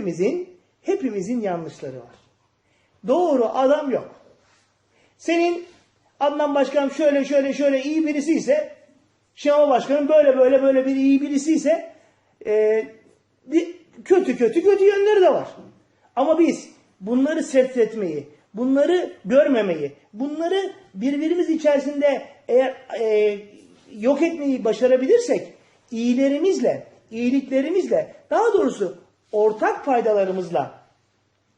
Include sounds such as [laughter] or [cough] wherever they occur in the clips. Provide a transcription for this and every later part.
hepimizin hepimizin yanlışları var. Doğru adam yok. Senin Adnan Başkan şöyle şöyle şöyle iyi birisi ise Şenol Başkan'ın böyle böyle böyle bir iyi birisi ise e, kötü kötü kötü yönleri de var. Ama biz bunları setretmeyi, bunları görmemeyi, bunları birbirimiz içerisinde eğer e, yok etmeyi başarabilirsek iyilerimizle, iyiliklerimizle, daha doğrusu ortak faydalarımızla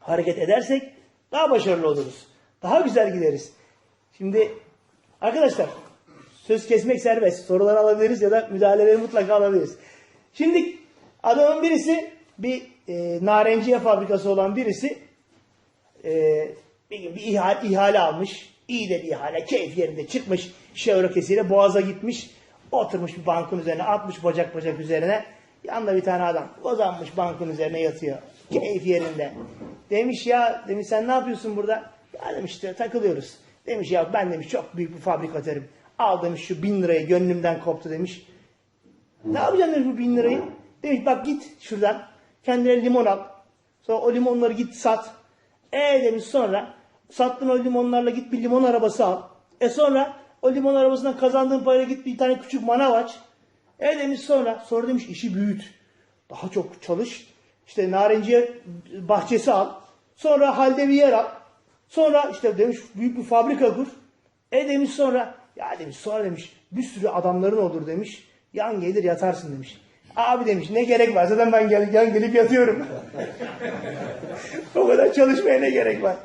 hareket edersek daha başarılı oluruz. Daha güzel gideriz. Şimdi arkadaşlar söz kesmek serbest. Sorular alabiliriz ya da müdahaleleri mutlaka alabiliriz. Şimdi adamın birisi bir e, narenciye fabrikası olan birisi e, bir bir ihale, ihale almış. İyi de bir ihale. Keyif yerinde çıkmış. Şevrokesiyle boğaza gitmiş. Oturmuş bir bankın üzerine. Atmış bacak bacak üzerine. Yanında bir tane adam uzanmış bankın üzerine yatıyor. Keyif yerinde. Demiş ya demiş sen ne yapıyorsun burada? Ya demiş işte takılıyoruz. Demiş ya ben demiş çok büyük bir fabrikatörüm. Al demiş şu bin lirayı gönlümden koptu demiş. Ne yapacaksın demiş bu bin lirayı? Demiş bak git şuradan kendine limon al. Sonra o limonları git sat. E demiş sonra sattın o limonlarla git bir limon arabası al. E sonra o limon arabasından kazandığın parayla git bir tane küçük manav aç. E demiş sonra sonra demiş işi büyüt. Daha çok çalış. İşte narenciye bahçesi al. Sonra halde bir yer al. Sonra işte demiş büyük bir fabrika kur. E demiş sonra ya demiş sonra demiş bir sürü adamların olur demiş. Yan gelir yatarsın demiş. Abi demiş ne gerek var zaten ben gel, yan gelip yatıyorum. [laughs] o kadar çalışmaya ne gerek var.